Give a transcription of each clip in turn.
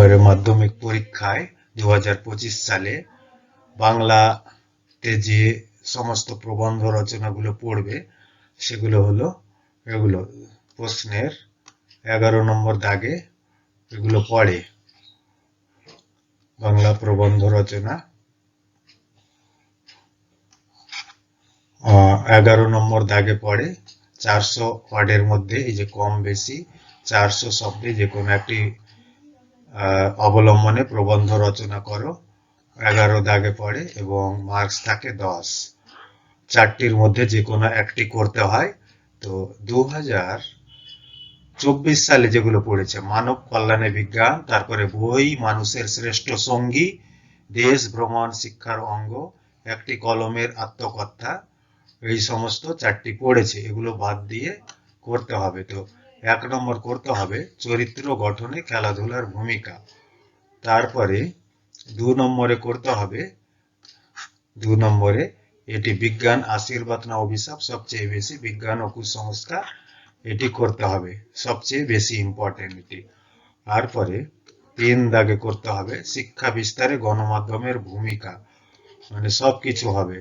এবারে মাধ্যমিক পরীক্ষায় দু সালে বাংলাতে যে সমস্ত প্রবন্ধ রচনাগুলো পড়বে, সেগুলো হলো এগুলো, প্রশ্নের এগারো নম্বর দাগে এগুলো পড়ে। বাংলা প্রবন্ধ রচনা। এগারো নম্বর দাগে পড়ে। চারশো ওয়ার্ডের মধ্যে এই যে কম বেশি, চারশো শব্দে যে কোনো একটি অবলম্বনে প্রবন্ধ রচনা করো। এগারো দাগে পড়ে এবং মার্কস থাকে দশ। চারটির মধ্যে যে কোনো একটি করতে হয়। তো দু হাজার চব্বিশ সালে যেগুলো পড়েছে, মানব কল্যাণে বিজ্ঞান, তারপরে বই, মানুষের শ্রেষ্ঠ সঙ্গী, দেশ ভ্রমণ, শিক্ষার অঙ্গ, একটি কলমের আত্মকথা, এই সমস্ত চারটি পড়েছে। এগুলো বাদ দিয়ে করতে হবে। তো এক নম্বর করতে হবে চরিত্র গঠনে খেলাধুলার ভূমিকা। তারপরে দু নম্বরে করতে হবে, দু নম্বরে এটি বিজ্ঞান, আশীর্বাদ না অভিশাপ, সবচেয়ে বেশি বিজ্ঞান ও কুসংস্কার এটি করতে হবে, সবচেয়ে বেশি ইম্পর্টেন্ট এটি। তারপরে তিন দাগে করতে হবে শিক্ষা বিস্তারে গণমাধ্যমের ভূমিকা মানে সব কিছু হবে।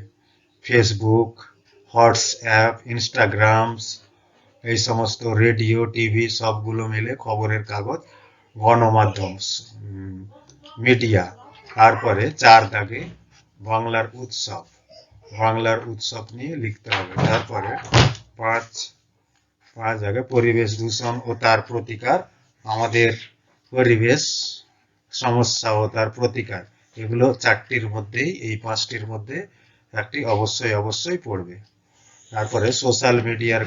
ফেসবুক হোয়াটসঅ্যাপ ইনস্টাগ্রামস এই সমস্ত রেডিও টিভি সবগুলো মিলে খবরের কাগজ, গণমাধ্যম মিডিয়া তারপরে চার দাগে বাংলার উৎসব বাংলার উৎসব নিয়ে লিখতে হবে। তারপরে পাঁচ পাঁচ জায়গায় পরিবেশ দূষণ ও তার প্রতিকার, আমাদের পরিবেশ সমস্যা ও তার প্রতিকার, এগুলো চারটির মধ্যেই, এই পাঁচটির মধ্যে একটি অবশ্যই অবশ্যই পড়বে। তারপরে সোশ্যাল মিডিয়ার